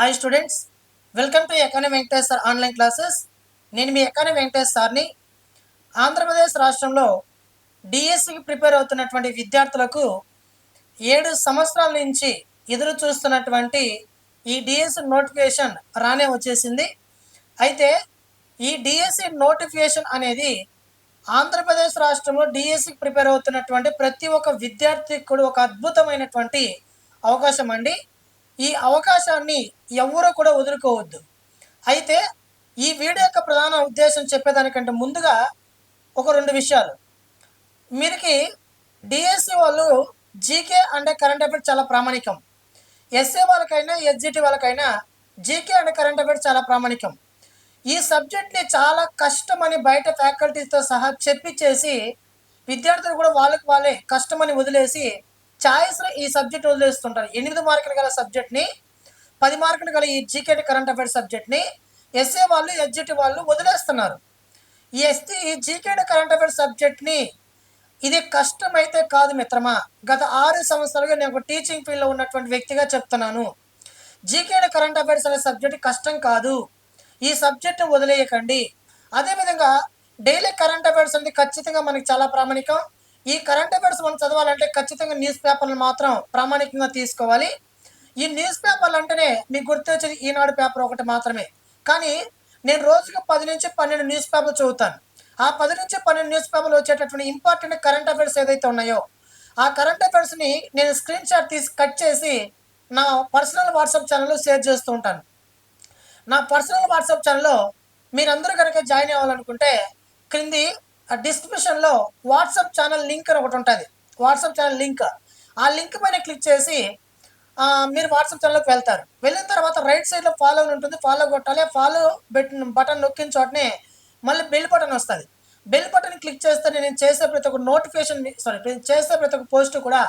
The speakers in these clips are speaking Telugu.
Hi students welcome to economy Venkatesh sir online classes నేను మీ ఎకానమీ వెంకటేష్ సార్ని ఆంధ్రప్రదేశ్ రాష్ట్రంలో డిఎస్సికి ప్రిపేర్ అవుతున్నటువంటి విద్యార్థులకు ఏడు సంవత్సరాల నుంచి ఎదురు చూస్తున్నటువంటి ఈ డిఎస్సి నోటిఫికేషన్ రానే వచ్చేసింది. అయితే ఈ డిఎస్సి నోటిఫికేషన్ అనేది ఆంధ్రప్రదేశ్ రాష్ట్రంలో డిఎస్సికి ప్రిపేర్ అవుతున్నటువంటి ప్రతి ఒక్క విద్యార్థికి కూడా ఒక అద్భుతమైనటువంటి అవకాశం అండి. ఈ అవకాశాన్ని ఎవరూ కూడా వదులుకోవద్దు. అయితే ఈ వీడియో యొక్క ప్రధాన ఉద్దేశం చెప్పేదానికంటే ముందుగా ఒక రెండు విషయాలు. మీరికి డిఎస్సి వాళ్ళు జీకే అంటే కరెంట్ అఫైర్స్ చాలా ప్రామాణికం. ఎస్ఏ వాళ్ళకైనా ఎస్జిటి వాళ్ళకైనా జీకే అండ్ కరెంట్ అఫైర్స్ చాలా ప్రామాణికం. ఈ సబ్జెక్ట్ని చాలా కష్టమని బయట ఫ్యాకల్టీతో సహా చెప్పించేసి విద్యార్థులు కూడా వాళ్ళకి వాళ్ళే కష్టమని వదిలేసి ఛాయిస్లో ఈ సబ్జెక్ట్ వదిలేస్తుంటారు. ఎనిమిది మార్కులు గల సబ్జెక్ట్ని పది మార్కులు గల ఈ జీకే కరెంట్ అఫైర్స్ సబ్జెక్ట్ని ఎస్ఏ వాళ్ళు ఎస్జిటి వాళ్ళు వదిలేస్తున్నారు. ఈ ఎస్టీ ఈ జీకే కరెంట్ అఫైర్స్ సబ్జెక్ట్ని ఇది కష్టమైతే కాదు మిత్రమా. గత ఆరు సంవత్సరాలుగా నేను ఒక టీచింగ్ ఫీల్డ్లో ఉన్నటువంటి వ్యక్తిగా చెప్తున్నాను. జీకే కరెంట్ అఫైర్స్ అనే సబ్జెక్ట్ కష్టం కాదు. ఈ సబ్జెక్ట్ని వదిలేయకండి. అదేవిధంగా డైలీ కరెంట్ అఫైర్స్ అనేది ఖచ్చితంగా మనకి చాలా ప్రామాణికం. ఈ కరెంట్ అఫైర్స్ మనం చదవాలంటే ఖచ్చితంగా న్యూస్ పేపర్లు మాత్రం ప్రామాణికంగా తీసుకోవాలి. ఈ న్యూస్ పేపర్లు అంటేనే మీకు గుర్తొచ్చేది ఈనాడు పేపర్ ఒకటి మాత్రమే. కానీ నేను రోజుకి పది నుంచి పన్నెండు న్యూస్ పేపర్లు చదువుతాను. ఆ పది నుంచి పన్నెండు న్యూస్ పేపర్లు వచ్చేటటువంటి ఇంపార్టెంట్ కరెంట్ అఫైర్స్ ఏదైతే ఉన్నాయో ఆ కరెంట్ అఫైర్స్ని నేను స్క్రీన్ షాట్ తీసి కట్ చేసి నా పర్సనల్ వాట్సాప్ ఛానల్లో షేర్ చేస్తూ ఉంటాను. నా పర్సనల్ వాట్సాప్ ఛానల్లో మీరందరూ కనుక జాయిన్ అవ్వాలనుకుంటే క్రింది డిస్క్రిప్షన్లో వాట్సాప్ ఛానల్ లింక్ అని ఒకటి ఉంటుంది. WhatsApp channel link. ఆ లింక్ పైన క్లిక్ చేసి మీరు వాట్సాప్ ఛానల్లోకి వెళ్తారు. వెళ్ళిన తర్వాత రైట్ సైడ్లో ఫాలో అని ఉంటుంది. ఫాలో కొట్టాలి. ఫాలో బెట్టిన బటన్ నొక్కిన చోటనే మళ్ళీ బెల్ బటన్ వస్తుంది. బెల్ బటన్ క్లిక్ చేస్తే నేను చేసే ప్రతి ఒక్క నోటిఫికేషన్ సారీ నేను చేసే ప్రతి ఒక్క పోస్ట్ కూడా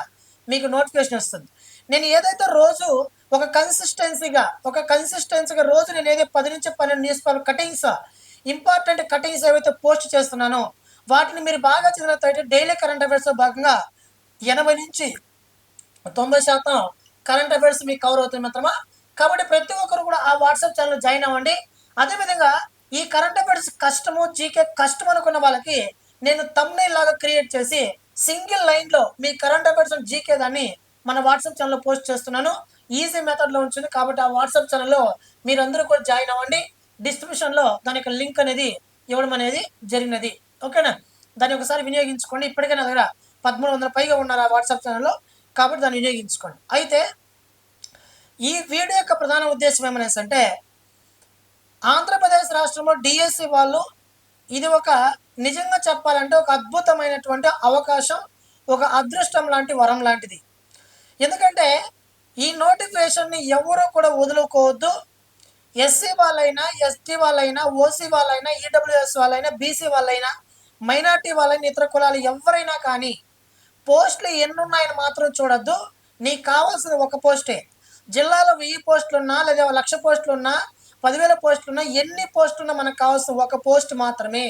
మీకు నోటిఫికేషన్ వస్తుంది. నేను ఏదైతే రోజు ఒక కన్సిస్టెన్సీగా ఒక కన్సిస్టెన్సీగా రోజు నేను ఏదైతే పది నుంచి పన్నెండు news paper cuttings important cuttings ఏవైతే పోస్ట్ చేస్తున్నానో వాటిని మీరు బాగా చదివినట్లయితే డైలీ కరెంట్ అఫైర్స్లో భాగంగా ఎనభై నుంచి తొంభై శాతం కరెంట్ అఫైర్స్ మీకు కవర్ అవుతుంది మిత్రమా? కాబట్టి ప్రతి ఒక్కరు కూడా ఆ వాట్సాప్ ఛానల్ జాయిన్ అవ్వండి. అదేవిధంగా ఈ కరెంట్ అఫైర్స్ కష్టము జీకే కష్టం అనుకున్న వాళ్ళకి నేను తమ్నే లాగా క్రియేట్ చేసి సింగిల్ లైన్లో మీ కరెంట్ అఫైర్స్ జీకే దాన్ని మన వాట్సాప్ ఛానల్లో పోస్ట్ చేస్తున్నాను. ఈజీ మెథడ్లో ఉంటుంది కాబట్టి ఆ వాట్సాప్ ఛానల్లో మీరందరూ కూడా జాయిన్ అవ్వండి. డిస్క్రిప్షన్లో దాని యొక్క లింక్ అనేది ఇవ్వడం అనేది జరిగినది. ఓకేనా? దాన్ని ఒకసారి వినియోగించుకోండి. ఇప్పటికే నా దగ్గర పదమూడు వందల పైగా ఉన్నారు ఆ వాట్సాప్ ఛానల్లో. కాబట్టి దాన్ని వినియోగించుకోండి. అయితే ఈ వీడియో యొక్క ప్రధాన ఉద్దేశం ఏమనేసి అంటే ఆంధ్రప్రదేశ్ రాష్ట్రంలో డిఎస్సి వాళ్ళు ఇది ఒక నిజంగా చెప్పాలంటే ఒక అద్భుతమైనటువంటి అవకాశం ఒక అదృష్టం లాంటి వరం లాంటిది. ఎందుకంటే ఈ నోటిఫికేషన్ని ఎవరు కూడా వదులుకోవద్దు. ఎస్సీ వాళ్ళైనా ఎస్టీ వాళ్ళైనా ఓసీ వాళ్ళైనా ఈడబ్ల్యూఎస్ వాళ్ళైనా బీసీ వాళ్ళైనా మైనార్టీ వాళ్ళని ఇతర కులాలు ఎవరైనా కానీ పోస్టులు ఎన్ని ఉన్నాయని మాత్రం చూడొద్దు. నీకు కావాల్సిన ఒక పోస్టే. జిల్లాలో వెయ్యి పోస్టులు ఉన్నా లేదా లక్ష పోస్టులు ఉన్నా పదివేల పోస్టులు ఉన్నా ఎన్ని పోస్టులు ఉన్నా మనకు కావాల్సిన ఒక పోస్ట్ మాత్రమే.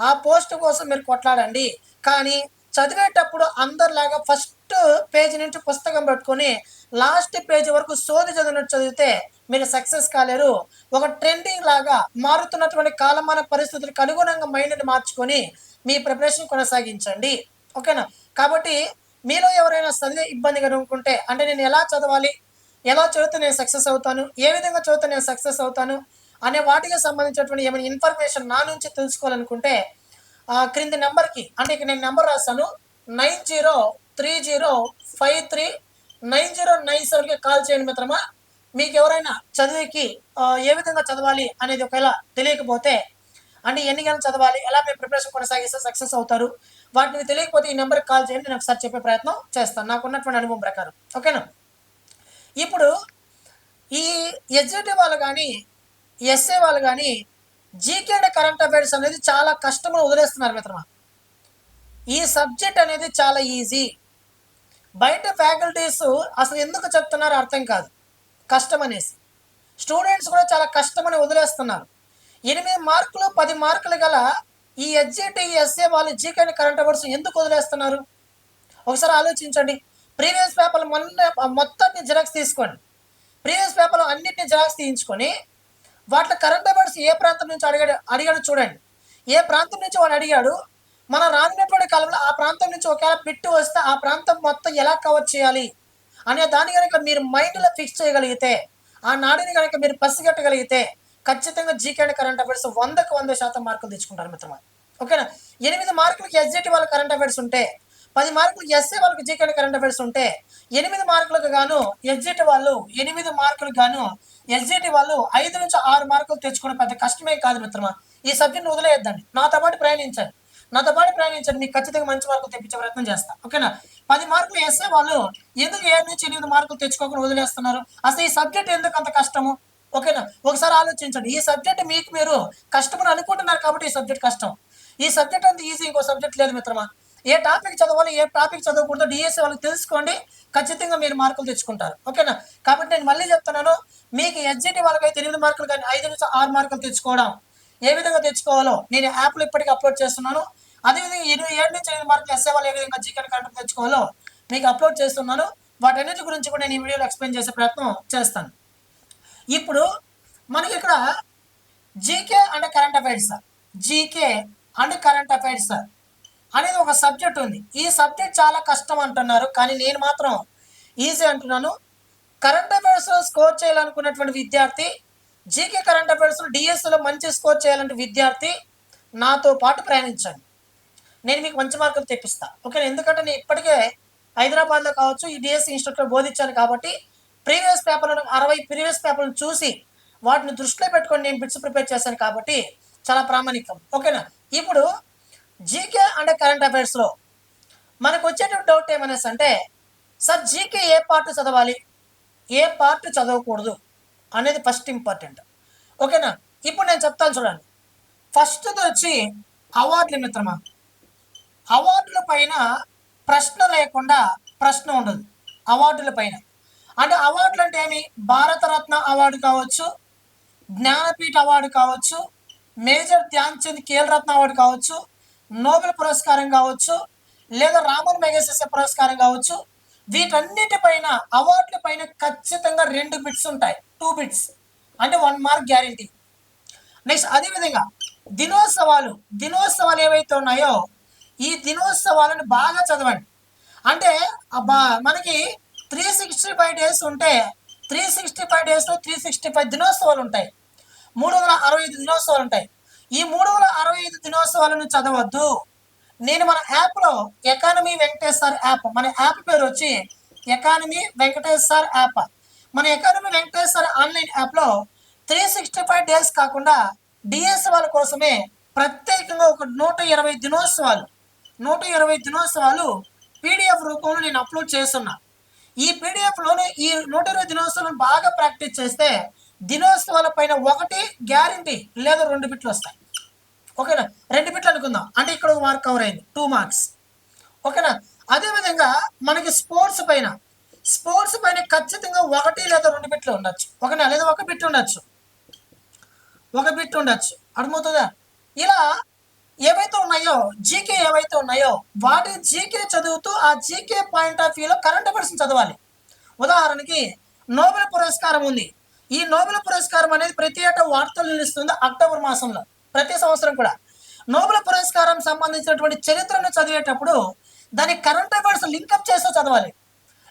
ఆ పోస్ట్ కోసం మీరు కొట్లాడండి. కానీ చదివేటప్పుడు అందరిలాగా ఫస్ట్ పేజీ నుంచి పుస్తకం పెట్టుకొని లాస్ట్ పేజీ వరకు సోది చదివినట్టు చదివితే మీరు సక్సెస్ కాలేరు. ఒక ట్రెండింగ్ లాగా మారుతున్నటువంటి కాలమాన పరిస్థితులకు అనుగుణంగా మైండ్ని మార్చుకొని మీ ప్రిపరేషన్ కొనసాగించండి. ఓకేనా? కాబట్టి మీలో ఎవరైనా చదివే ఇబ్బంది కనుక్కుంటే అంటే నేను ఎలా చదవాలి? ఎలా చదివితే నేను సక్సెస్ అవుతాను? ఏ విధంగా చదివితే నేను సక్సెస్ అవుతాను? అనే వాటికి సంబంధించినటువంటి ఏమైనా ఇన్ఫర్మేషన్ నా నుంచి తెలుసుకోవాలనుకుంటే క్రింది నెంబర్కి అంటే ఇక నేను నెంబర్ రాస్తాను nine zero three zero five three nine zero nine సెవెన్కి కాల్ చేయండి మిత్రమా. మీకు ఎవరైనా చదివికి ఏ విధంగా చదవాలి అనేది ఒకవేళ తెలియకపోతే అంటే ఎన్ని గంటలు చదవాలి ఎలా మీరు ప్రిపరేషన్ కొనసాగిస్తే సక్సెస్ అవుతారు? వాటిని తెలియకపోతే ఈ నెంబర్కి కాల్ చేయండి నేను ఒకసారి చెప్పే ప్రయత్నం చేస్తాను. నాకు ఉన్నటువంటి అనుభవం ప్రకారం. ఓకేనా? ఇప్పుడు ఈ ఎగ్జిక్యూటివ్ వాళ్ళు కానీ ఎస్ఏ వాళ్ళు కానీ జీకే అండ్ కరెంట్ అఫైర్స్ అనేది చాలా కష్టంగా వదిలేస్తున్నారు మిత్రమా? ఈ సబ్జెక్ట్ అనేది చాలా ఈజీ బయట ఫ్యాకల్టీస్ అసలు ఎందుకు చెప్తున్నారో అర్థం కాదు. కష్టం అనేసి. స్టూడెంట్స్ కూడా చాలా కష్టమని వదిలేస్తున్నారు. ఎనిమిది మార్కులు పది మార్కులు గల ఈ ఎస్జిటి ఎస్ఏ వాళ్ళు జీకే కరెంట్ అవర్స్ ఎందుకు వదిలేస్తున్నారు? ఒకసారి ఆలోచించండి. ప్రీవియస్ పేపర్ మొన్న మొత్తాన్ని జిరాక్స్ తీసుకోండి. ప్రీవియస్ పేపర్లు అన్నింటిని జిరాక్స్ తీయించుకొని వాటిలో కరెంట్ అఫైర్స్ ఏ ప్రాంతం నుంచి అడిగాడు అడిగాడు చూడండి. ఏ ప్రాంతం నుంచి వాడు అడిగాడు మన రానున్నటువంటి కాలంలో ఆ ప్రాంతం నుంచి ఒకవేళ పిట్టు వస్తే ఆ ప్రాంతం మొత్తం ఎలా కవర్ చేయాలి? అనే దాన్ని కనుక మీరు మైండ్లో ఫిక్స్ చేయగలిగితే ఆ నాడిని కనుక మీరు పసిగట్టగలిగితే ఖచ్చితంగా జీకే అండ్ కరెంట్ అఫైర్స్ వందకు వంద శాతం మార్కులు తెచ్చుకుంటారు మిత్రమా. ఓకేనా? ఎనిమిది మార్కులకి ఎస్జిటి వాళ్ళ కరెంట్ అఫైర్స్ ఉంటే పది మార్కులు ఎస్ఏ వాళ్ళకి జీకే అండ్ కరెంట్ అఫైర్స్ ఉంటే ఎనిమిది మార్కులకు గాను ఎస్జిటి వాళ్ళు ఎనిమిది మార్కులకు గాను ఎస్జిటి వాళ్ళు ఐదు నుంచి ఆరు మార్కులు తెచ్చుకోవడం పెద్ద కష్టమే కాదు మిత్రమా. ఈ సబ్జెక్ట్ వదిలేయద్దండి. నాతో పాటు ప్రయాణించండి. నాతో పాటు ప్రయాణించండి. మీకు ఖచ్చితంగా మంచి మార్కులు తెప్పించే ప్రయత్నం చేస్తా. ఓకేనా? పది మార్కులు వేస్తే వాళ్ళు ఎందుకు ఏడు నుంచి ఎనిమిది మార్కులు తెచ్చుకోకుండా వదిలేస్తున్నారు? అసలు ఈ సబ్జెక్ట్ ఎందుకు అంత కష్టము? ఓకేనా? ఒకసారి ఆలోచించండి. ఈ సబ్జెక్ట్ మీకు మీరు కష్టమని అనుకుంటున్నారు కాబట్టి ఈ సబ్జెక్ట్ కష్టం. ఈ సబ్జెక్ట్ అంత ఈజీ ఇంకో సబ్జెక్ట్ లేదు మిత్రమా? ఏ టాపిక్ చదవాలి ఏ టాపిక్ చదవకూడదు డిఎస్సి వాళ్ళకి తెలుసుకోండి. ఖచ్చితంగా మీరు మార్కులు తెచ్చుకుంటారు. ఓకేనా? కాబట్టి నేను మళ్ళీ చెప్తున్నాను మీకు ఎస్జిటి వాళ్ళకైతే ఎనిమిది మార్కులు కానీ ఐదు నుంచి ఆరు మార్కులు తెచ్చుకోవడం ఏ విధంగా తెచ్చుకోవాలో నేను యాప్లో ఇప్పటికీ అప్లోడ్ చేస్తున్నాను. అదేవిధంగా ఇరవై ఏడు నుంచి ఎనిమిది మార్కులు ఎస్ఏ వాళ్ళు ఏ విధంగా జీకెన్ కంటెంట్ తెచ్చుకోవాలో మీకు అప్లోడ్ చేస్తున్నాను. వాటన్నిటి గురించి కూడా నేను ఈ వీడియోలో ఎక్స్ప్లెయిన్ చేసే ప్రయత్నం చేస్తాను. ఇప్పుడు మనకి ఇక్కడ GK and current affairs GK and current affairs అనేది ఒక సబ్జెక్ట్ ఉంది. ఈ సబ్జెక్ట్ చాలా కష్టం అంటున్నారు కానీ నేను మాత్రం ఈజీ అంటున్నాను. కరెంట్ అఫైర్స్లో స్కోర్ చేయాలనుకున్నటువంటి విద్యార్థి జీకే కరెంట్ అఫైర్స్లో డిఎస్సిలో మంచి స్కోర్ చేయాలంటే విద్యార్థి నాతో పాటు ప్రయాణించండి. నేను మీకు మంచి మార్కులు తెప్పిస్తాను ఓకే ఎందుకంటే నేను ఇప్పటికే హైదరాబాద్లో కావచ్చు ఈ డిఎస్సి ఇన్స్టిట్యూట్లో బోధించాను కాబట్టి ప్రీవియస్ పేపర్లను అరవై ప్రీవియస్ పేపర్లను చూసి వాటిని దృష్టిలో పెట్టుకొని నేను బిట్స్ ప్రిపేర్ చేశాను కాబట్టి చాలా ప్రామాణికం. ఓకేనా? ఇప్పుడు జీకే అండ్ కరెంట్ అఫైర్స్లో మనకు వచ్చేటువంటి డౌట్ ఏమనేసి అంటే సార్ జీకే ఏ పార్ట్ చదవాలి? ఏ పార్ట్ చదవకూడదు అనేది ఫస్ట్ ఇంపార్టెంట్. ఓకేనా? ఇప్పుడు నేను చెప్తాను చూడండి. ఫస్ట్ వచ్చి అవార్డులు మిత్రమా? అవార్డుల పైన ప్రశ్న లేకుండా ప్రశ్న ఉండదు. అవార్డుల పైన. అంటే అవార్డులు అంటే ఏమి? భారతరత్న అవార్డు కావచ్చు జ్ఞానపీఠ అవార్డు కావచ్చు మేజర్ ధ్యాన్ చంద్ రత్న అవార్డు కావచ్చు నోబెల్ పురస్కారం కావచ్చు లేదా రామన్ మెగసెసే పురస్కారం కావచ్చు. వీటన్నిటిపైన అవార్డుల పైన ఖచ్చితంగా రెండు బిట్స్ ఉంటాయి. Two bits. అంటే వన్ మార్క్ గ్యారంటీ. నెక్స్ట్ అదేవిధంగా దినోత్సవాలు. దినోత్సవాలు ఏవైతే ఉన్నాయో ఈ దినోత్సవాలను బాగా చదవండి. అంటే అబ్బా మనకి త్రీ సిక్స్టీ ఫైవ్ డేస్ ఉంటే త్రీ సిక్స్టీ ఫైవ్ డేస్లో త్రీ సిక్స్టీ ఫైవ్ దినోత్సవాలు ఉంటాయి. మూడు వందల అరవై ఐదు దినోత్సవాలు ఉంటాయి. ఈ మూడు వందల అరవై ఐదు దినోత్సవాలను చదవద్దు. నేను మన యాప్లో ఎకానమీ వెంకటేష్ సార్ యాప్ మన యాప్ పేరు వచ్చి ఎకానమీ వెంకటేష్ సార్ యాప్. మన ఎకానమీ వెంకటేష్ సార్ ఆన్లైన్ యాప్లో త్రీ సిక్స్టీ ఫైవ్ డేస్ కాకుండా డిఎస్ వాళ్ళ కోసమే ప్రత్యేకంగా ఒక నూట ఇరవై దినోత్సవాలు నూట ఇరవై దినోత్సవాలు పీడిఎఫ్ రూపంలో నేను అప్లోడ్ చేస్తున్నా. ఈ పీడిఎఫ్లోనే ఈ నూట ఇరవై దినోత్సవాలను బాగా ప్రాక్టీస్ చేస్తే దినోత్సవాల పైన ఒకటి గ్యారంటీ లేదా రెండు బిట్లు వస్తాయి. ఓకేనా? రెండు బిట్లు అనుకుందాం. అంటే ఇక్కడ ఒక మార్క్ కవర్ అయింది. టూ మార్క్స్ ఓకేనా? అదేవిధంగా మనకి స్పోర్ట్స్ పైన. స్పోర్ట్స్ పైన ఖచ్చితంగా ఒకటి లేదా రెండు బిట్లు ఉండొచ్చు. ఓకేనా? లేదా ఒక బిట్ ఉండొచ్చు. ఒక బిట్ ఉండొచ్చు. అర్థమవుతుందా? ఇలా ఏవైతే ఉన్నాయో జీకే ఏవైతే ఉన్నాయో వాటి జీకే చదువుతూ ఆ జీకే పాయింట్ ఆఫ్ వ్యూలో కరెంట్ అఫైర్స్ చదవాలి. ఉదాహరణకి నోబెల్ పురస్కారం ఉంది. ఈ నోబెల్ పురస్కారం అనేది ప్రతి ఏటా వార్తలు నిలుస్తుంది అక్టోబర్ మాసంలో ప్రతి సంవత్సరం కూడా. నోబెల్ పురస్కారం సంబంధించినటువంటి చరిత్రను చదివేటప్పుడు దాని కరెంట్ అఫైర్స్ లింకప్ చేస్తూ చదవాలి.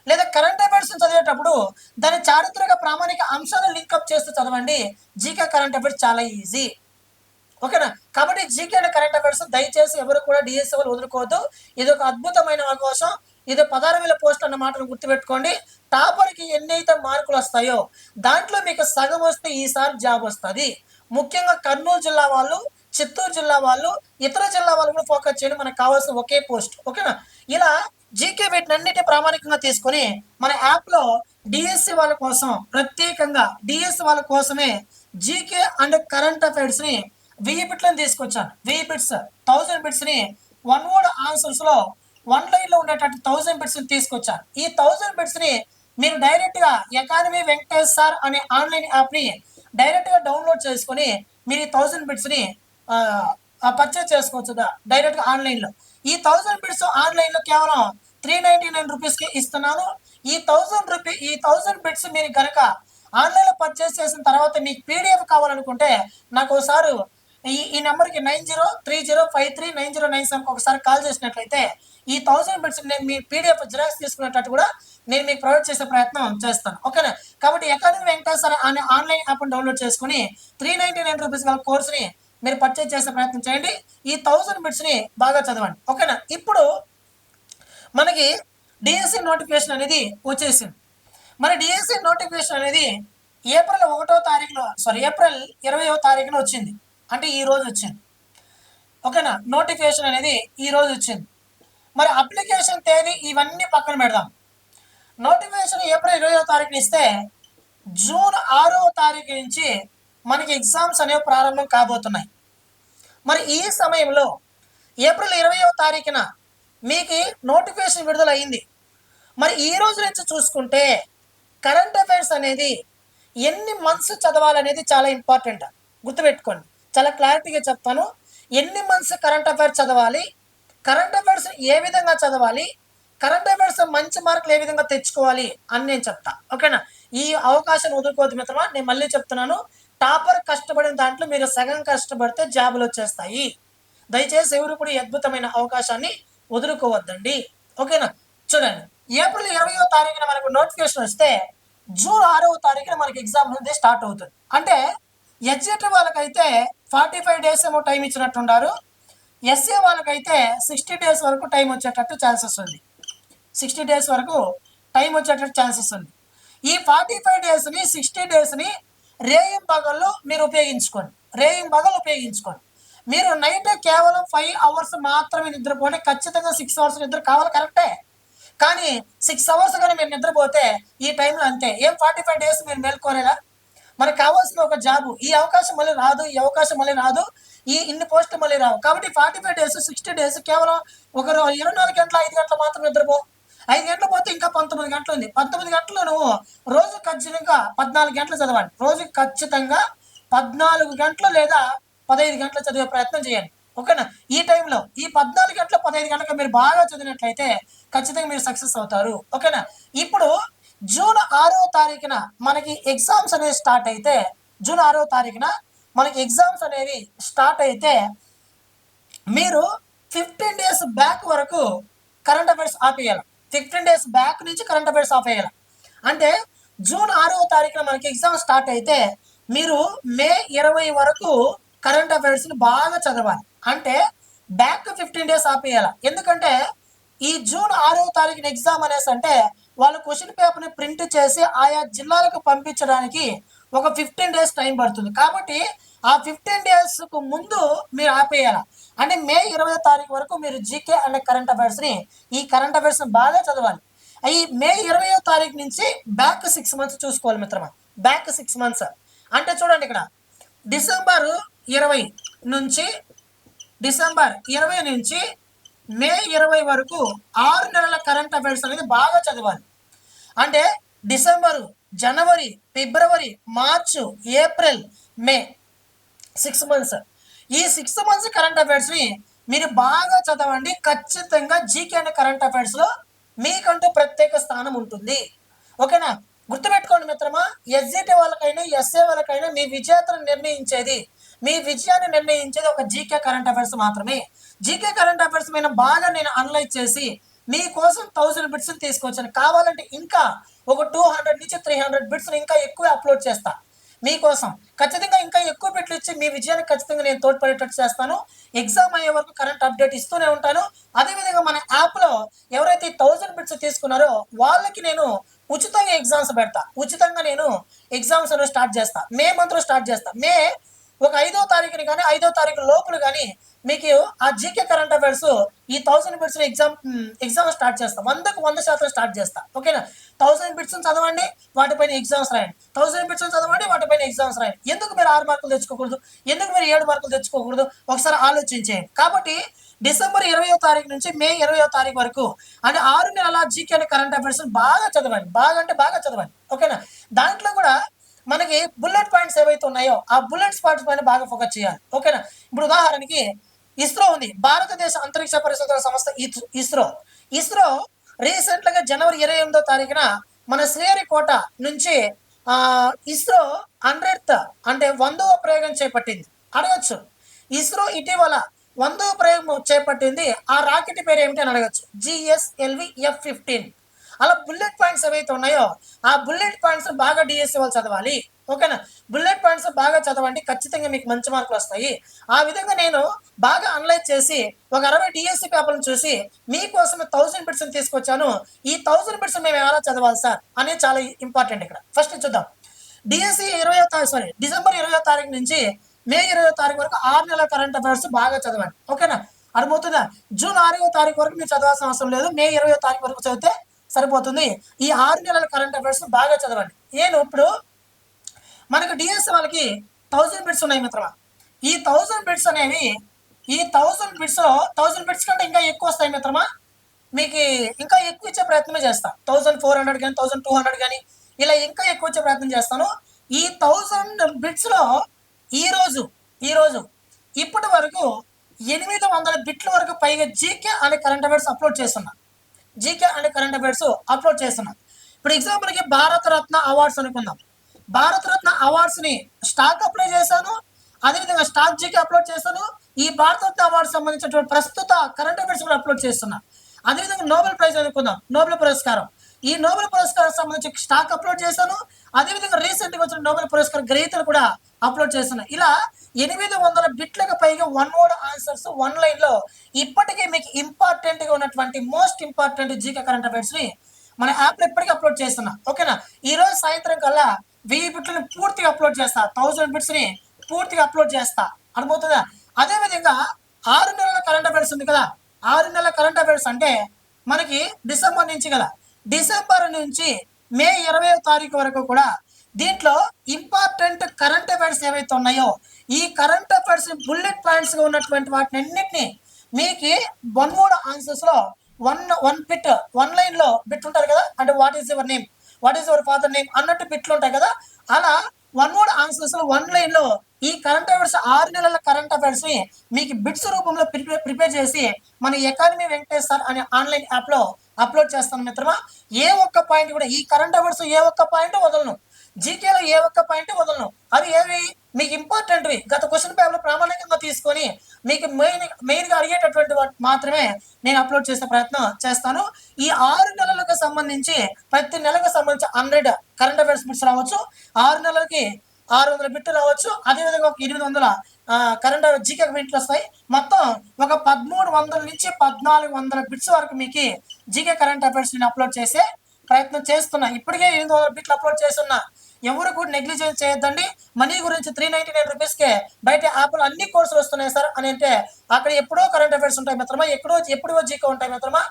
లేదా కరెంట్ అఫైర్స్ చదివేటప్పుడు దాని చారిత్రక ప్రామాణిక అంశాలను లింకప్ చేస్తూ చదవండి. జీకే కరెంట్ అఫైర్స్ చాలా ఈజీ. ఓకేనా? కాబట్టి జీకే అండ్ కరెంట్ అఫైర్స్ దయచేసి ఎవరు కూడా డిఎస్ఎల్ వదులుకోవద్దు. ఇది ఒక అద్భుతమైన అవకాశం. ఇది పదహారు వేల పోస్ట్ అన్న మాటను గుర్తుపెట్టుకోండి. టాపర్కి ఎన్నైతే మార్కులు వస్తాయో దాంట్లో మీకు సగం వస్తే ఈసారి జాబ్ వస్తుంది. ముఖ్యంగా కర్నూలు జిల్లా వాళ్ళు చిత్తూరు జిల్లా వాళ్ళు ఇతర జిల్లా వాళ్ళు కూడా ఫోకస్ చేయండి. మనకు కావాల్సిన ఒకే పోస్ట్. ఓకేనా? ఇలా జీకే వీటినన్నిటి ప్రామాణికంగా తీసుకొని మన యాప్లో డిఎస్సి వాళ్ళ కోసం ప్రత్యేకంగా డిఎస్సి వాళ్ళ కోసమే జీకే అండ్ కరెంట్ అఫైర్స్ని వెయ్యి బిట్లను తీసుకొచ్చాను. వెయ్యి బిట్స్ థౌజండ్ బిట్స్ని వన్ వర్డ్ ఆన్సర్స్లో వన్ లైన్లో ఉండేటట్టు థౌజండ్ బిట్స్ని తీసుకొచ్చాను. ఈ థౌజండ్ బిట్స్ని మీరు డైరెక్ట్గా ఎకానమీ వెంకటేష్ సార్ అనే ఆన్లైన్ యాప్ని డైరెక్ట్గా డౌన్లోడ్ చేసుకొని మీరు ఈ థౌజండ్ బిట్స్ని పర్చేస్ చేసుకోవచ్చు డైరెక్ట్గా ఆన్లైన్లో ఈ థౌజండ్ బిట్స్ ఆన్లైన్లో కేవలం త్రీ నైంటీ నైన్ రూపీస్కి ఇస్తున్నాను. ఈ థౌజండ్ రూపీ ఈ థౌజండ్ బిట్స్ మీరు కనుక ఆన్లైన్లో పర్చేస్ చేసిన తర్వాత మీకు పీడిఎఫ్ కావాలనుకుంటే నాకు ఒకసారి ఈ ఈ నెంబర్కి nine zero three zero five three nine zero nine సెవెన్కి ఒకసారి కాల్ చేసినట్లయితే ఈ థౌసండ్ బిట్స్ నేను మీ పీడిఎఫ్ జిరాక్స్ తీసుకునేటట్టు కూడా నేను మీకు ప్రొవైడ్ చేసే ప్రయత్నం చేస్తాను. ఓకేనా కాబట్టి అకాడమీ వెంకటేశ్వర అనే ఆన్లైన్ యాప్ని డౌన్లోడ్ చేసుకుని త్రీ నైంటీ నైన్ రూపీస్ గల కోర్స్ని మీరు పర్చేజ్ చేసే ప్రయత్నం చేయండి. ఈ థౌసండ్ బిట్స్ని బాగా చదవండి. ఓకేనా ఇప్పుడు మనకి డిఎస్సి నోటిఫికేషన్ అనేది వచ్చేసింది. మరి డిఎస్సి నోటిఫికేషన్ అనేది ఏప్రిల్ ఒకటో తారీఖులో సారీ ఏప్రిల్ ఇరవయో తారీఖున వచ్చింది. అంటే ఈ రోజు వచ్చింది. ఓకేనా? నోటిఫికేషన్ అనేది ఈ రోజు వచ్చింది. మరి అప్లికేషన్ తేదీ ఇవన్నీ పక్కన పెడదాం. నోటిఫికేషన్ ఏప్రిల్ ఇరవయో తారీఖున ఇస్తే జూన్ ఆరో తారీఖు నుంచి మనకి ఎగ్జామ్స్ అనేవి ప్రారంభం కాబోతున్నాయి. మరి ఈ సమయంలో ఏప్రిల్ ఇరవయో తారీఖున మీకు నోటిఫికేషన్ విడుదల అయింది మరి ఈ రోజు నుంచి చూసుకుంటే కరెంట్ అఫైర్స్ అనేది ఎన్ని మంత్స్ చదవాలనేది చాలా ఇంపార్టెంట్ గుర్తుపెట్టుకోండి. చాలా క్లారిటీగా చెప్తాను ఎన్ని మంత్స్ కరెంట్ అఫైర్స్ చదవాలి? కరెంట్ అఫైర్స్ ఏ విధంగా చదవాలి? కరెంట్ అఫైర్స్ మంచి మార్కులు ఏ విధంగా తెచ్చుకోవాలి అని నేను చెప్తా. ఓకేనా ఈ అవకాశం వదులుకోవద్దు మిత్రమా నేను మళ్ళీ చెప్తున్నాను. టాపర్ కష్టపడిన దాంట్లో మీరు సగం కష్టపడితే జాబులు వచ్చేస్తాయి. దయచేసి ఎవరు కూడా ఈ అద్భుతమైన అవకాశాన్ని వదులుకోవద్దండి. ఓకేనా చూడండి. ఏప్రిల్ ఇరవయో తారీఖున మనకు నోటిఫికేషన్ వస్తే జూన్ ఆరవ తారీఖున మనకి ఎగ్జామ్ అనేది స్టార్ట్ అవుతుంది. అంటే ఎగ్జిట్ వాళ్ళకైతే ఫార్టీ ఫైవ్ డేస్ ఏమో టైం ఇచ్చినట్టున్నారు ఎస్ఏ వాళ్ళకైతే సిక్స్టీ డేస్ వరకు టైం వచ్చేటట్టు ఛాన్సెస్ ఉంది. సిక్స్టీ డేస్ వరకు టైం వచ్చేటట్టు ఛాన్సెస్ ఉంది. ఈ ఫార్టీ ఫైవ్ డేస్ని సిక్స్టీ డేస్ని రేయింగ్ పగళ్ళు మీరు ఉపయోగించుకోండి. రేయింగ్ పగలు ఉపయోగించుకోండి. మీరు నైట్ కేవలం ఫైవ్ అవర్స్ మాత్రమే నిద్రపోతే ఖచ్చితంగా సిక్స్ అవర్స్ నిద్ర కావాలి కరెక్టే. కానీ సిక్స్ అవర్స్ కానీ మీరు నిద్రపోతే ఈ టైంలో అంతే. ఏం ఫార్టీ ఫైవ్ డేస్ మీరు మేల్కోలేరా మనకు కావాల్సిన ఒక జాబ్. ఈ అవకాశం మళ్ళీ రాదు ఈ అవకాశం మళ్ళీ రాదు ఈ ఇన్ని పోస్టులు మళ్ళీ రావు. కాబట్టి forty five days sixty days కేవలం ఒక ఇరవై నాలుగు గంటల ఐదు గంటలు మాత్రం నిద్రపో. ఐదు గంటలు పోతే ఇంకా పంతొమ్మిది గంటలు ఉంది. పంతొమ్మిది గంటలు నువ్వు రోజు ఖచ్చితంగా పద్నాలుగు గంటలు చదవండి రోజు ఖచ్చితంగా పద్నాలుగు గంటలు లేదా పదహైదు గంటలు చదివే ప్రయత్నం చేయండి. ఓకేనా? ఈ టైంలో ఈ పద్నాలుగు గంటలు పదహైదు గంటలకు మీరు బాగా చదివినట్లయితే ఖచ్చితంగా మీరు సక్సెస్ అవుతారు. ఓకేనా? ఇప్పుడు జూన్ ఆరో తారీఖున మనకి ఎగ్జామ్స్ అనేవి స్టార్ట్ అయితే జూన్ ఆరో తారీఖున మనకి ఎగ్జామ్స్ అనేవి స్టార్ట్ అయితే మీరు ఫిఫ్టీన్ డేస్ బ్యాక్ వరకు కరెంట్ అఫైర్స్ ఆపేయాలి ఫిఫ్టీన్ డేస్ బ్యాక్ నుంచి కరెంట్ అఫైర్స్ ఆపేయాలి అంటే జూన్ ఆరవ తారీఖున మనకి ఎగ్జామ్ స్టార్ట్ అయితే మీరు మే ఇరవై వరకు కరెంట్ అఫైర్స్ని బాగా చదవాలి. అంటే బ్యాక్ ఫిఫ్టీన్ డేస్ ఆపేయాలి ఎందుకంటే ఈ జూన్ ఆరవ తారీఖున ఎగ్జామ్ అనేసి అంటే వాళ్ళు క్వశ్చన్ పేపర్ని ప్రింట్ చేసి ఆయా జిల్లాలకు పంపించడానికి ఒక ఫిఫ్టీన్ డేస్ టైం పడుతుంది. కాబట్టి ఆ ఫిఫ్టీన్ డేస్కు ముందు మీరు ఆపేయాలి. అంటే మే ఇరవై తారీఖు వరకు మీరు జీకే అనే కరెంట్ అఫైర్స్ని ఈ కరెంట్ అఫైర్స్ని బాగా చదవాలి. ఈ మే ఇరవయో తారీఖు నుంచి బ్యాక్ సిక్స్ మంత్స్ చూసుకోవాలి మిత్రమా. బ్యాక్ సిక్స్ మంత్స్ అంటే చూడండి ఇక్కడ. డిసెంబర్ ఇరవై నుంచి డిసెంబర్ ఇరవై నుంచి మే ఇరవై వరకు ఆరు నెలల కరెంట్ అఫైర్స్ అనేది బాగా చదవాలి. అంటే డిసెంబరు జనవరి ఫిబ్రవరి March April May. Six months. ఈ సిక్స్ మంత్స్ కరెంట్ అఫైర్స్ని మీరు బాగా చదవండి. ఖచ్చితంగా జీకే అనే కరెంట్ అఫైర్స్లో మీకంటూ ప్రత్యేక స్థానం ఉంటుంది. ఓకేనా? గుర్తుపెట్టుకోండి మిత్రమా ఎస్జిటి వాళ్ళకైనా ఎస్ఏ వాళ్ళకైనా మీ విజేతను నిర్ణయించేది. మీ విజయాన్ని నిర్ణయించేది ఒక జీకే కరెంట్ అఫైర్స్ మాత్రమే. జీకే కరెంట్ అఫైర్స్ మీద బాగా నేను అనలైజ్ చేసి మీకోసం థౌసండ్ బిట్స్ తీసుకొచ్చాను. కావాలంటే ఇంకా ఒక టూ హండ్రెడ్ నుంచి త్రీ హండ్రెడ్ బిట్స్ ఇంకా ఎక్కువ అప్లోడ్ చేస్తా. మీకోసం. ఖచ్చితంగా ఇంకా ఎక్కువ బిట్లు ఇచ్చి మీ విజయానికి ఖచ్చితంగా నేను తోడ్పడేటట్టు చేస్తాను. ఎగ్జామ్ అయ్యే వరకు కరెంట్ అప్డేట్ ఇస్తూనే ఉంటాను. అదేవిధంగా మన యాప్లో ఎవరైతే థౌసండ్ బిట్స్ తీసుకున్నారో వాళ్ళకి నేను ఉచితంగా ఎగ్జామ్స్ పెడతా. ఉచితంగా నేను ఎగ్జామ్స్ అనేవి స్టార్ట్ చేస్తా. మే మంత్లో స్టార్ట్ చేస్తా. మే ఒక ఐదో తారీఖుని కానీ ఐదో తారీఖు లోపల కానీ మీకు ఆ జీకే కరెంట్ అఫైర్స్ ఈ thousand bits exam exam start చేస్తాం. వందకు వంద శాతం స్టార్ట్ చేస్తా. ఓకేనా? థౌసండ్ బిట్స్ చదవండి వాటిపైన ఎగ్జామ్స్ రాయండి. థౌసండ్ బిట్స్ చదవండి వాటిపైన ఎగ్జామ్స్ రాయండి. ఎందుకు మీరు ఆరు మార్కులు తెచ్చుకోకూడదు? ఎందుకు మీరు ఏడు మార్కులు తెచ్చుకోకూడదు? ఒకసారి ఆలోచించేయండి. కాబట్టి డిసెంబర్ ఇరవయో తారీఖు నుంచి మే ఇరవయో తారీఖు వరకు అంటే ఆరు నెలల జీకే కరెంట్ అఫైర్స్ బాగా చదవండి. బాగా అంటే బాగా చదవండి. ఓకేనా? దాంట్లో కూడా మనకి బుల్లెట్ పాయింట్స్ ఏవైతే ఉన్నాయో ఆ బుల్లెట్ పాయింట్స్ పైన బాగా ఫోకస్ చేయాలి. ఓకేనా? ఇప్పుడు ఉదాహరణకి ఇస్రో ఉంది. భారతదేశ అంతరిక్ష పరిశోధన సంస్థ ఇస్- ఇస్రో. ఇస్రో రీసెంట్గా జనవరి ఇరవై ఎనిమిదో తారీఖున మన శ్రీహరికోట నుంచి ఇస్రో హండ్రెడ్ అంటే వందవ ప్రయోగం చేపట్టింది. అడగచ్చు. ఇస్రో ఇటీవల వందవ ప్రయోగం చేపట్టింది. ఆ రాకెట్ పేరు ఏమిటి అని అడగచ్చు. GSLV F fifteen. అలా బుల్లెట్ పాయింట్స్ ఏవైతే ఉన్నాయో ఆ బుల్లెట్ పాయింట్స్ బాగా డిఎస్సి వాళ్ళు చదవాలి. ఓకేనా బుల్లెట్ పాయింట్స్ బాగా చదవండి ఖచ్చితంగా మీకు మంచి మార్కులు వస్తాయి. ఆ విధంగా నేను బాగా అనలైజ్ చేసి ఒక అరవై డిఎస్సి పేపర్లను చూసి మీకోసం థౌసండ్ బిట్స్ తీసుకొచ్చాను. ఈ థౌసండ్ బిట్స్ మేము ఎలా చదవాలి సార్? అనేది చాలా ఇంపార్టెంట్ ఇక్కడ. ఫస్ట్ చూద్దాం. డిఎస్సి ఇరవై తారీఖు సారీ డిసెంబర్ ఇరవై తారీఖు నుంచి మే ఇరవై తారీఖు వరకు ఆరు నెలల కరెంట్ అఫైర్స్ బాగా చదవండి. ఓకేనా అర్థమవుతుందా? జూన్ ఆరవ తారీఖు వరకు మీరు చదవాల్సిన అవసరం లేదు. మే ఇరవై తారీఖు వరకు చదివితే సరిపోతుంది. ఈ ఆరు నెలల కరెంట్ అఫైర్స్ బాగా చదవండి. నేను ఇప్పుడు మనకు డిఎస్ వాళ్ళకి థౌజండ్ బిట్స్ ఉన్నాయి మిత్రమా? ఈ థౌజండ్ బిట్స్ అనేవి ఈ థౌజండ్ బిట్స్లో థౌజండ్ బిట్స్ కంటే ఇంకా ఎక్కువ వస్తాయి మిత్రమా? మీకు ఇంకా ఎక్కువ ఇచ్చే ప్రయత్నమే చేస్తా. థౌజండ్ ఫోర్ హండ్రెడ్ కానీ థౌజండ్ టూ హండ్రెడ్ కానీ ఇలా ఇంకా ఎక్కువ ఇచ్చే ప్రయత్నం చేస్తాను. ఈ థౌజండ్ బిట్స్లో ఈరోజు ఈరోజు ఇప్పటి వరకు ఎనిమిది వందల బిట్ల వరకు పైగా జీకే అనే కరెంట్ అఫైర్స్ అప్లోడ్ చేస్తున్నా. GK and current affairs upload చేస్తున్నాం. ఇప్పుడు ఎగ్జాంపుల్కి భారత రత్న అవార్డ్స్ అనుకుందాం. భారత రత్న అవార్డ్స్ని స్టాక్ అప్లై చేశాను. అదేవిధంగా స్టాక్ జీకే అప్లోడ్ చేశాను. ఈ భారత రత్న సంబంధించినటువంటి ప్రస్తుత కరెంట్ అఫైర్స్ కూడా అప్లోడ్ చేస్తున్నా. అదేవిధంగా నోబెల్ ప్రైజ్ అనుకుందాం. నోబెల్ పురస్కారం. ఈ నోబెల్ పురస్కారం సంబంధించి స్టాక్ అప్లోడ్ చేశాను. అదేవిధంగా రీసెంట్గా వచ్చిన నోబెల్ పురస్కారం గ్రహీతలు కూడా అప్లోడ్ చేస్తున్నా ఇలా ఎనిమిది వందల బిట్లకు పైగా వన్ వర్డ్ ఆన్సర్స్ వన్ లైన్లో ఇప్పటికే మీకు ఇంపార్టెంట్గా ఉన్నటువంటి మోస్ట్ ఇంపార్టెంట్ జీకే కరెంట్ అఫైర్స్ని మన యాప్లో ఇప్పటికీ అప్లోడ్ చేస్తున్నా. ఓకేనా? ఈ రోజు సాయంత్రం కల్లా వెయ్యి బిట్లను పూర్తిగా అప్లోడ్ చేస్తా. థౌసండ్ బిట్స్ని పూర్తిగా అప్లోడ్ చేస్తా. అర్థమవుతుందా? అదే విధంగా ఆరు నెలల కరెంట్ అఫైర్స్ ఉంది కదా. ఆరు నెలల కరెంట్ అఫైర్స్ అంటే మనకి డిసెంబర్ నుంచి కదా. డిసెంబర్ నుంచి మే ఇరవై తారీఖు వరకు కూడా దీంట్లో ఇంపార్టెంట్ కరెంట్ అఫైర్స్ ఏవైతే ఉన్నాయో ఈ కరెంట్ అఫైర్స్ బుల్లెట్ పాయింట్స్గా ఉన్నటువంటి వాటిని అన్నింటినీ మీకు వన్ మూడు ఆన్సర్స్లో వన్ వన్ పిట్ వన్ లైన్లో బిట్ ఉంటారు కదా? అంటే what is your name what is your father name అన్నట్టు బిట్లు ఉంటాయి కదా? అలా వన్ మూడు ఆన్సర్స్లో వన్ లైన్లో ఈ కరెంట్ అఫైర్స్ ఆరు నెలల కరెంట్ అఫైర్స్ని మీకు బిట్స్ రూపంలో ప్రిపేర్ ప్రిపేర్ చేసి మన ఎకానమీ వెంకటేష్ సార్ అనే ఆన్లైన్ యాప్లో అప్లోడ్ చేస్తాను మిత్రమా? ఏ ఒక్క పాయింట్ కూడా ఈ కరెంట్ అవర్స్ ఏ ఒక్క పాయింట్ వదలను. జీకేలో ఏ ఒక్క పాయింట్ వదలను. అవి ఏవి? మీకు ఇంపార్టెంట్వి గత క్వశ్చన్ పేపర్ ప్రామాణికంగా తీసుకొని మీకు మెయిన్ మెయిన్గా అడిగేటటువంటి మాత్రమే నేను అప్లోడ్ చేసే ప్రయత్నం చేస్తాను. ఈ ఆరు నెలలకు సంబంధించి ప్రతి నెలకు సంబంధించి హండ్రెడ్ కరెంట్ అఫైర్స్ బిట్స్ రావచ్చు. ఆరు నెలలకి ఆరు వందల బిట్లు రావచ్చు. అదేవిధంగా ఒక ఎనిమిది వందల కరెంట్ జీకే బిట్లు వస్తాయి. మొత్తం ఒక పదమూడు వందల నుంచి పద్నాలుగు వందల బిట్స్ వరకు మీకు జీకే కరెంట్ అఫైర్స్ నేను అప్లోడ్ చేసే ప్రయత్నం చేస్తున్నా. ఇప్పటికే ఎనిమిది వందల బిట్లు అప్లోడ్ చేస్తున్నా. ఎవరు కూడా నెగ్లిజెన్స్ చేయొద్దండి. మనీ గురించి త్రీ నైన్టీ నైన్ రూపీస్కే బయట యాప్లు అన్ని కోర్సులు వస్తున్నాయి సార్. అని అంటే అక్కడ ఎప్పుడో కరెంట్ అఫైర్స్ ఉంటాయి మిత్రమా? ఎక్కడో ఎప్పుడో జీకే ఉంటాయి మిత్రమా?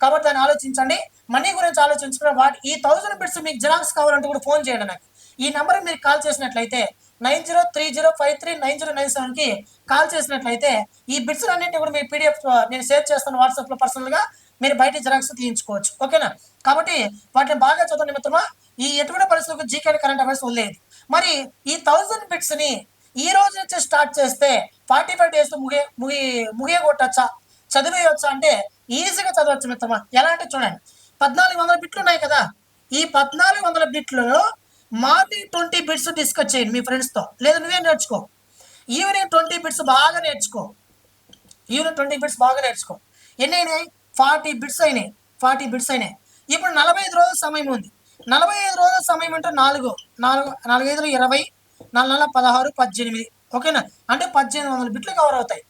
కాబట్టి దాన్ని ఆలోచించండి. మనీ గురించి ఆలోచించుకున్న వాటి ఈ థౌసండ్ బిట్స్ మీకు జిరాక్స్ కావాలంటే కూడా ఫోన్ చేయండి నాకు. ఈ నెంబర్ మీరు కాల్ చేసినట్లయితే nine zero three zero five three nine zero nine సెవెన్కి కాల్ చేసినట్లయితే ఈ బిట్స్ అన్నింటినీ కూడా మీ పీడిఎఫ్ నేను షేర్ చేస్తాను వాట్సాప్లో పర్సనల్గా మీరు బయట జిరాక్స్ తీయించుకోవచ్చు. ఓకేనా? కాబట్టి వాటిని బాగా చదవండి మిత్రమా. ఈ ఎటువంటి పరిస్థితులకు జీకే కరెంట్ అఫైర్స్ వదిలేదు. మరి ఈ థౌజండ్ బిట్స్ని ఈ రోజు నుంచి స్టార్ట్ చేస్తే ఫార్టీ ఫైవ్ డేస్ ముగే ముగి ముగే కొట్టచ్చా చదివేయొచ్చా అంటే ఈజీగా చదవచ్చు మిత్రమా. ఎలా అంటే చూడండి. పద్నాలుగు వందల బిట్లు ఉన్నాయి కదా. ఈ పద్నాలుగు వందల బిట్లలో మార్నింగ్ ట్వంటీ బిట్స్ డిస్కస్ చేయండి మీ ఫ్రెండ్స్తో. లేదా నువ్వే నేర్చుకో. ఈవినింగ్ ట్వంటీ బిట్స్ బాగా నేర్చుకో. ఈవినింగ్ ట్వంటీ బిట్స్ బాగా నేర్చుకో. ఎన్ని అయినాయి? ఫార్టీ బిట్స్ అయినాయి. ఫార్టీ బిట్స్ అయినాయి. ఇప్పుడు నలభై ఐదు రోజుల సమయం ఉంది. నలభై ఐదు రోజుల సమయం అంటే నాలుగు. నాలుగు నాలుగైదులు ఇరవై నాలుగు నెలల పదహారు పద్దెనిమిది. ఓకేనా? అంటే పద్దెనిమిది వందల బిట్లు కవర్ అవుతాయి.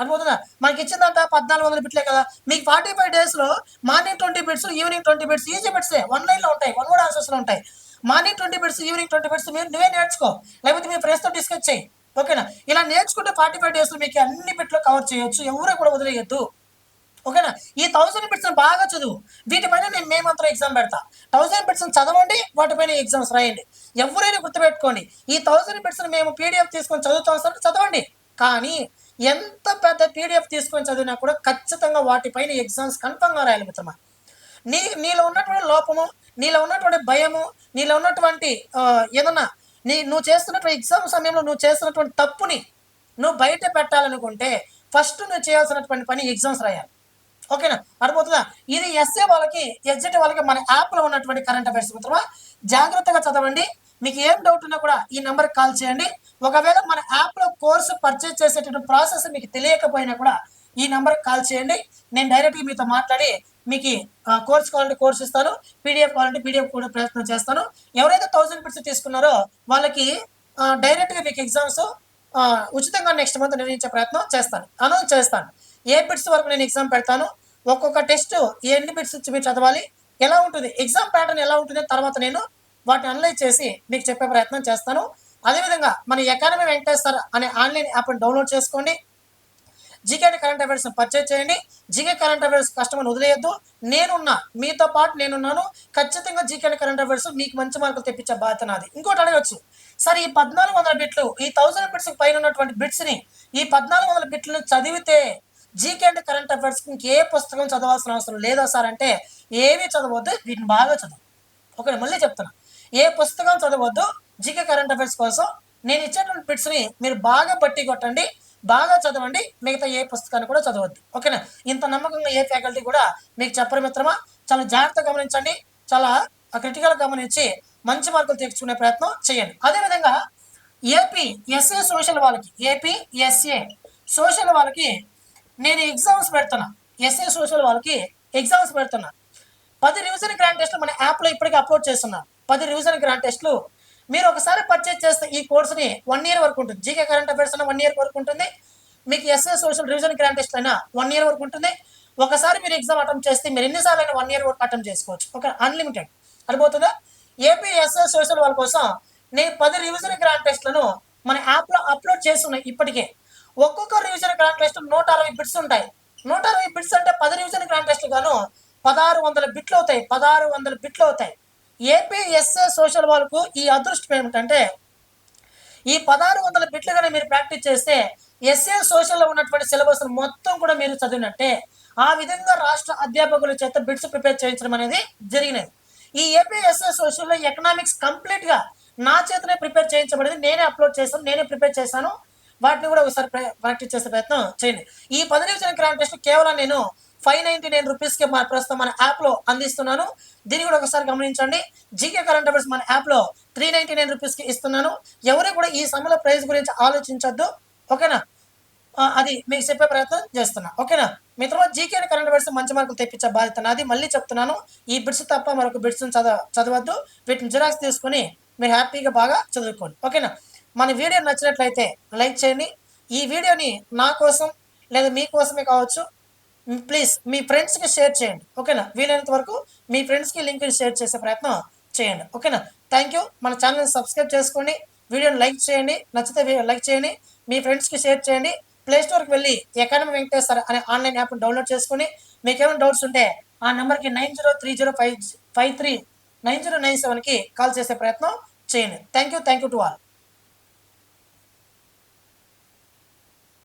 అర్థమవుతుందా? మనకి ఇచ్చిందంట పద్నాలుగు వందల బిట్లే కదా. మీకు ఫార్టీ ఫైవ్ డేస్లో morning twenty bits evening twenty bits easy బిట్సే. One లైన్లో ఉంటాయి. వన్ వర్డ్ ఆన్సర్స్లో ఉంటాయి. Morning twenty minutes evening twenty minutes మీరు నువ్వే నేర్చుకో. లేకపోతే మీ ఫ్రెండ్స్తో డిస్కస్ చేయి. ఓకేనా? ఇలా నేర్చుకుంటే ఫార్టీ ఫైవ్ డేస్లో మీకు అన్ని బిట్లు కవర్ చేయొచ్చు. ఎవరు కూడా వదిలేయద్దు. ఓకేనా? ఈ థౌసండ్ బిట్స్ బాగా చదువు. వీటిపైన నేను మేమంతా ఎగ్జామ్ పెడతా. థౌసండ్ బిట్స్ చదవండి వాటిపైన ఎగ్జామ్స్ రాయండి. ఎవరైనా గుర్తుపెట్టుకోండి ఈ థౌసండ్ బిట్స్ మేము పీడిఎఫ్ తీసుకొని చదువుతాం సార్ చదవండి. కానీ ఎంత పెద్ద పీడిఎఫ్ తీసుకొని చదివినా కూడా ఖచ్చితంగా వాటిపైన ఎగ్జామ్స్ కన్ఫర్మ్గా రాయాలి మిత్రమా. నీ నీలో ఉన్నటువంటి లోపము నీలో ఉన్నటువంటి భయము నీలో ఉన్నటువంటి ఏదన్నా నీ నువ్వు చేస్తున్నటువంటి ఎగ్జామ్ సమయంలో నువ్వు చేస్తున్నటువంటి తప్పుని నువ్వు బయట పెట్టాలనుకుంటే ఫస్ట్ నువ్వు చేయాల్సినటువంటి పని ఎగ్జామ్స్ రాయాలి. ఓకేనా? అర్థమవుతుందా? ఇది ఎస్ఏ వాళ్ళకి ఎగ్జిట్ వాళ్ళకి మన యాప్లో ఉన్నటువంటి కరెంట్ అఫైర్స్ మిత్రమా జాగ్రత్తగా చదవండి. మీకు ఏం డౌట్ ఉన్నా కూడా ఈ నెంబర్కి కాల్ చేయండి. ఒకవేళ మన యాప్లో కోర్సు పర్చేజ్ చేసేటటువంటి ప్రాసెస్ మీకు తెలియకపోయినా కూడా ఈ నెంబర్కి కాల్ చేయండి. నేను డైరెక్ట్గా మీతో మాట్లాడి మీకు కోర్స్ కావాలంటే కోర్స్ ఇస్తాను. పీడిఎఫ్ కావాలంటే పీడిఎఫ్ కూడా ప్రయత్నం చేస్తాను. ఎవరైతే థౌసండ్ బిట్స్ తీసుకున్నారో వాళ్ళకి డైరెక్ట్గా మీకు ఎగ్జామ్స్ ఉచితంగా నెక్స్ట్ మంత్ నిర్వహించే ప్రయత్నం చేస్తాను. అనౌన్స్ చేస్తాను. ఏ బిట్స్ వరకు నేను ఎగ్జామ్ పెడతాను? ఒక్కొక్క టెస్ట్ ఎన్ని బిట్స్ మీరు చదవాలి? ఎలా ఉంటుంది? ఎగ్జామ్ ప్యాటర్న్ ఎలా ఉంటుంది తర్వాత నేను వాటిని అనలైజ్ చేసి మీకు చెప్పే ప్రయత్నం చేస్తాను. అదేవిధంగా మన ఎకానమీ వెంకటేశ్వర అనే ఆన్లైన్ యాప్ని డౌన్లోడ్ చేసుకోండి. జీకే కరెంట్ అఫైర్స్ పర్చేజ్ చేయండి. జీకే కరెంట్ అఫైర్స్ కస్టమర్ వదిలేయద్దు. నేనున్నా మీతో పాటు నేనున్నాను. ఖచ్చితంగా జీకే కరెంట్ అఫైర్స్ మీకు మంచి మార్కులు తెప్పించే బాధ్యత నాది. ఇంకోటి అడగచ్చు. సరే ఈ పద్నాలుగు వందల బిట్లు ఈ థౌసండ్ బిట్స్ పైన ఉన్నటువంటి బిట్స్ని ఈ పద్నాలుగు వందల బిట్లను చదివితే జీకే అండ్ కరెంట్ అఫైర్స్ ఇంకే పుస్తకం చదవాల్సిన అవసరం లేదా సార్? అంటే ఏమీ చదవద్దు వీటిని బాగా చదువు. ఒకటి మళ్ళీ చెప్తున్నా. ఏ పుస్తకం చదవద్దు జీకే కరెంట్ అఫైర్స్ కోసం. నేను ఇచ్చేటువంటి బిట్స్ని మీరు బాగా పట్టి కొట్టండి. బాగా చదవండి మిగతా ఏ పుస్తకాన్ని కూడా చదవద్దు. ఓకేనా? ఇంత నమ్మకంగా ఏ ఫ్యాకల్టీ కూడా మీకు చెప్పరు మిత్రమా చాలా జాగ్రత్తగా గమనించండి చాలా క్రిటికల్ గమనించి మంచి మార్కులు తెచ్చుకునే ప్రయత్నం చేయండి. అదేవిధంగా ఏపీ ఎస్ఏ సోషల్ వాళ్ళకి ఏపీ ఎస్ఏ సోషల్ వాళ్ళకి నేను ఎగ్జామ్స్ పెడుతున్నా. ఎస్ఏ సోషల్ వాళ్ళకి ఎగ్జామ్స్ పెడుతున్నా. పది రివిజన్ గ్రాండ్ టెస్ట్లు మన యాప్లో ఇప్పటికీ అప్లోడ్ చేస్తున్నా పది రివిజన్ గ్రాండ్ టెస్ట్లు మీరు ఒకసారి పర్చేజ్ చేస్తే ఈ కోర్సుని వన్ ఇయర్ వరకు ఉంటుంది. జీకే కరెంట్ అఫైర్స్ అయినా వన్ ఇయర్ వరకు ఉంటుంది. మీకు SA social revision grand test అయినా వన్ ఇయర్ వరకు ఉంటుంది. ఒకసారి మీరు ఎగ్జామ్ అటెంప్ట్ చేస్తే మీరు ఎన్నిసార్లు అయినా వన్ ఇయర్ వరకు అటెంప్ట్ చేసుకోవచ్చు. ఒక అన్లిమిటెడ్ అడిపోతుందా ఏపీ ఎస్ఏ సోషల్ వాళ్ళ కోసం నేను పది రివిజన్ గ్రాండ్ టెస్ట్లను మన యాప్లో అప్లోడ్ చేస్తున్నాయి ఇప్పటికే. ఒక్కొక్క రివిజన్ గ్రాండ్ టెస్ట్ నూట అరవై బిట్స్ ఉంటాయి. నూట అరవై బిట్స్ అంటే పది రివిజన్ గ్రాండ్ టెస్ట్లు గాను పదహారు వందల బిట్లు అవుతాయి. పదహారు వందల బిట్లు అవుతాయి. ఏపీఎస్ఏ సోషల్ వాళ్ళకు ఈ అదృష్టం ఏమిటంటే ఈ పదహారు వందల బిట్లు కానీ మీరు ప్రాక్టీస్ చేస్తే ఎస్ఏ సోషల్లో ఉన్నటువంటి సిలబస్ మొత్తం కూడా మీరు చదివినట్టే ఆ విధంగా రాష్ట్ర అధ్యాపకుల చేత బిట్స్ ప్రిపేర్ చేయించడం అనేది జరిగినది. ఈ ఏపీఎస్ఏ సోషల్లో ఎకనామిక్స్ కంప్లీట్గా నా చేతనే ప్రిపేర్ చేయించబడింది. నేనే అప్లోడ్ చేశాను నేనే ప్రిపేర్ చేశాను. వాటిని కూడా ఒకసారి ప్రాక్టీస్ చేసే ప్రయత్నం చేయండి. ఈ పది నిమిషాల క్రాంట్ టెస్ట్ కేవలం నేను ఫైవ్ నైన్టీ నైన్ రూపీస్కి మన ప్రస్తుతం మన యాప్లో అందిస్తున్నాను. దీన్ని కూడా ఒకసారి గమనించండి. జీకే కరెంట్ అఫైర్స్ మన యాప్లో త్రీ నైన్టీ నైన్ రూపీస్కి ఇస్తున్నాను. ఎవరు కూడా ఈ సమయంలో ప్రైస్ గురించి ఆలోచించొద్దు. ఓకేనా? అది మీకు చెప్పే ప్రయత్నం చేస్తున్నా. ఓకేనా? మిత్రమా జీకే కరెంట్ అఫైర్స్ మంచి మార్కులు తెప్పించే బాధ్యత నాది. మళ్ళీ చెప్తున్నాను ఈ బిట్స్ తప్ప మరొక బిట్స్ చదవ చదవద్దు. వీటిని జిరాక్స్ తీసుకొని మీరు హ్యాపీగా బాగా చదువుకోండి. ఓకేనా? మన వీడియో నచ్చినట్లయితే లైక్ చేయండి. ఈ వీడియోని నా కోసం లేదా మీకోసమే కావచ్చు ప్లీజ్ మీ ఫ్రెండ్స్కి షేర్ చేయండి. ఓకేనా? వీలైనంత వరకు మీ ఫ్రెండ్స్కి లింక్ షేర్ చేసే ప్రయత్నం చేయండి. ఓకేనా? థ్యాంక్ యూ మన ఛానల్ని సబ్స్క్రైబ్ చేసుకోండి. వీడియోని లైక్ చేయండి. నచ్చితే లైక్ చేయండి. మీ ఫ్రెండ్స్కి షేర్ చేయండి. ప్లే స్టోర్కి వెళ్ళి ఎకానమీ వెంకటేశ్వర అనే ఆన్లైన్ యాప్ని డౌన్లోడ్ చేసుకుని మీకు ఏమైనా డౌట్స్ ఉంటే ఆ నెంబర్కి nine zero three zero five five three nine zero nine సెవెన్కి కాల్ చేసే ప్రయత్నం చేయండి. Thank you thank you to all